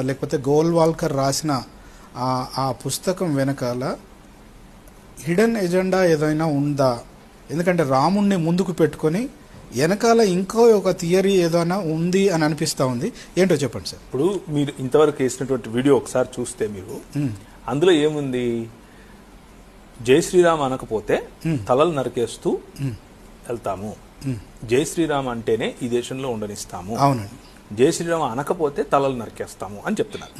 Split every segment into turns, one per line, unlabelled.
లేకపోతే గోల్వాల్కర్ రాసిన ఆ ఆ పుస్తకం వెనకాల హిడెన్ ఎజెండా ఏదైనా ఉందా? ఎందుకంటే రాముణ్ణి ముందుకు పెట్టుకొని వెనకాల ఇంకో ఒక థియరీ ఏదైనా ఉంది అని అనిపిస్తా ఉంది. ఏంటో చెప్పండి సార్.
ఇప్పుడు మీరు ఇంతవరకు వేసినటువంటి వీడియో ఒకసారి చూస్తే మీరు అందులో ఏముంది? జై శ్రీరామ్ అనకపోతే తలలు నరికేస్తూ వెళ్తాము. జై శ్రీరామ్ అంటేనే ఈ దేశంలో ఉండనిస్తాము.
అవునండి.
జై శ్రీరామ్ అనకపోతే తలలు నరికేస్తాము అని చెప్తున్నారు.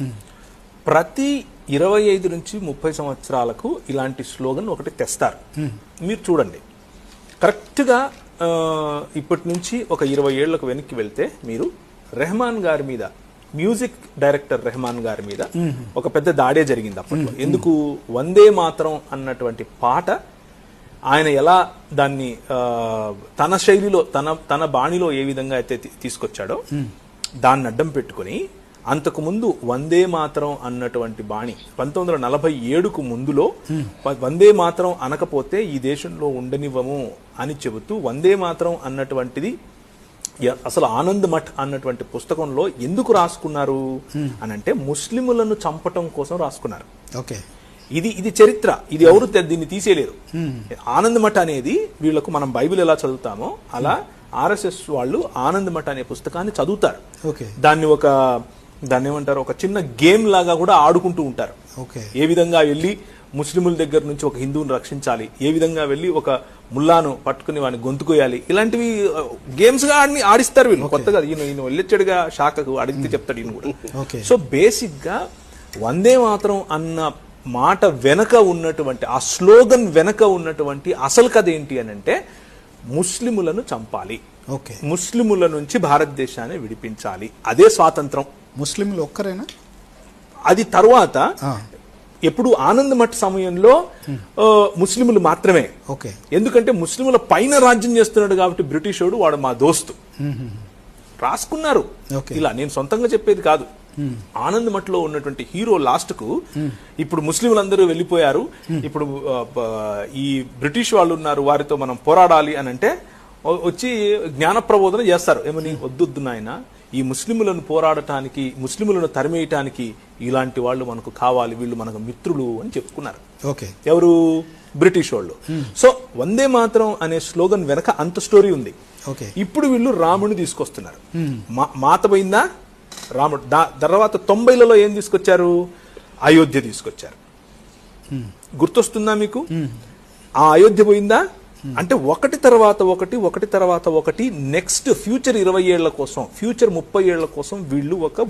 ప్రతి ఇరవై ఐదు నుంచి ముప్పై సంవత్సరాలకు ఇలాంటి స్లోగన్ ఒకటి తెస్తారు. మీరు చూడండి. కరెక్ట్గా ఇప్పటి నుంచి ఒక ఇరవై ఏళ్ళకు వెనక్కి వెళ్తే మీరు రెహమాన్ గారి మీద మ్యూజిక్ డైరెక్టర్ రెహమాన్ గారి మీద ఒక పెద్ద దాడే జరిగింది అప్పట్లో. ఎందుకు? వందే మాత్రం అన్నటువంటి పాట ఆయన ఎలా దాన్ని తన శైలిలో తన తన బాణిలో ఏ విధంగా అయితే తీసుకొచ్చాడో దాన్ని అడ్డం పెట్టుకుని అంతకు ముందు వందే మాత్రం అన్నటువంటి బాణి పంతొమ్మిది వందల నలభై ఏడుకు ముందులో వందే మాత్రం అనకపోతే ఈ దేశంలో ఉండనివ్వము అని చెబుతూ వందే మాత్రం అన్నటువంటిది అసలు ఆనంద్ మఠ్ అన్నటువంటి పుస్తకంలో ఎందుకు రాసుకున్నారు అని అంటే ముస్లిములను చంపటం కోసం రాసుకున్నారు.
ఓకే.
ఇది ఇది చరిత్ర. ఇది ఎవరు దీన్ని తీసేయలేరు. ఆనంద్ మఠ అనేది వీళ్ళకు మనం బైబిల్ ఎలా చదువుతామో అలా ఆర్ఎస్ఎస్ వాళ్ళు ఆనంద్ మఠ అనే పుస్తకాన్ని చదువుతారు.
ఓకే.
దాన్ని ఒక దాన్ని ఏమంటారు ఒక చిన్న గేమ్ లాగా కూడా ఆడుకుంటూ ఉంటారు.
ఓకే.
ఏ విధంగా వెళ్ళి ముస్లిముల దగ్గర నుంచి ఒక హిందువుని రక్షించాలి ఏ విధంగా వెళ్ళి ఒక ముల్లాను పట్టుకుని వాడిని గొంతుకోయాలి ఇలాంటివి గేమ్స్గా ఆడి ఆడిస్తారు వీళ్ళు. కొత్తగా ఈయన ఈయన వెళ్ళొచ్చాడుగా శాఖకు అడిగితే చెప్తాడు ఈయన కూడా.
ఓకే.
సో బేసిక్గా వందే మాత్రం అన్న మాట వెనక ఉన్నటువంటి ఆ స్లోగన్ వెనక ఉన్నటువంటి అసలు కథ ఏంటి అని అంటే ముస్లిములను చంపాలి.
ఓకే.
ముస్లిముల నుంచి భారతదేశాన్ని విడిపించాలి. అదే స్వాతంత్రం.
ముస్లింలు ఒక్కరేనా?
అది తర్వాత ఎప్పుడు ఆనంద్ మఠ్ సమయంలో ముస్లిములు మాత్రమే.
ఓకే.
ఎందుకంటే ముస్లిముల పైన రాజ్యం చేస్తున్నాడు కాబట్టి బ్రిటిష్ వాడు వాడు మా దోస్తు. రాసుకున్నారు.
ఓకే.
ఇలా నేను సొంతంగా చెప్పేది కాదు. ఆనంద్ మఠ్లో ఉన్నటువంటి హీరో లాస్ట్కు ఇప్పుడు ముస్లింలందరూ వెళ్ళిపోయారు. ఇప్పుడు ఈ బ్రిటిష్ వాళ్ళు ఉన్నారు వారితో మనం పోరాడాలి అని అంటే వచ్చి జ్ఞాన ప్రబోధన చేస్తారు. ఏమని? వద్దొద్దు నాయన ఈ ముస్లిములను పోరాడటానికి ముస్లిములను తరిమేయటానికి ఇలాంటి వాళ్ళు మనకు కావాలి వీళ్ళు మనకు మిత్రులు అని చెప్పుకున్నారు.
ఓకే.
ఎవరు? బ్రిటిష్ వాళ్ళు. సో వందే మాత్రం అనే స్లోగన్ వెనక అంత స్టోరీ ఉంది.
ఓకే.
ఇప్పుడు వీళ్ళు రాముని తీసుకొస్తున్నారు. మాత పోయిందా? రాముడు దా- తర్వాత తొంభైలలో ఏం తీసుకొచ్చారు? అయోధ్య తీసుకొచ్చారు. గుర్తొస్తుందా మీకు? ఆ అయోధ్య పోయిందా? అంటే ఒకటి తర్వాత ఒకటి ఒకటి తర్వాత ఒకటి నెక్స్ట్ ఫ్యూచర్ ఇరవై ఏళ్ళ కోసం ఫ్యూచర్ ముప్పై ఏళ్ళ కోసం వీళ్ళు ఒక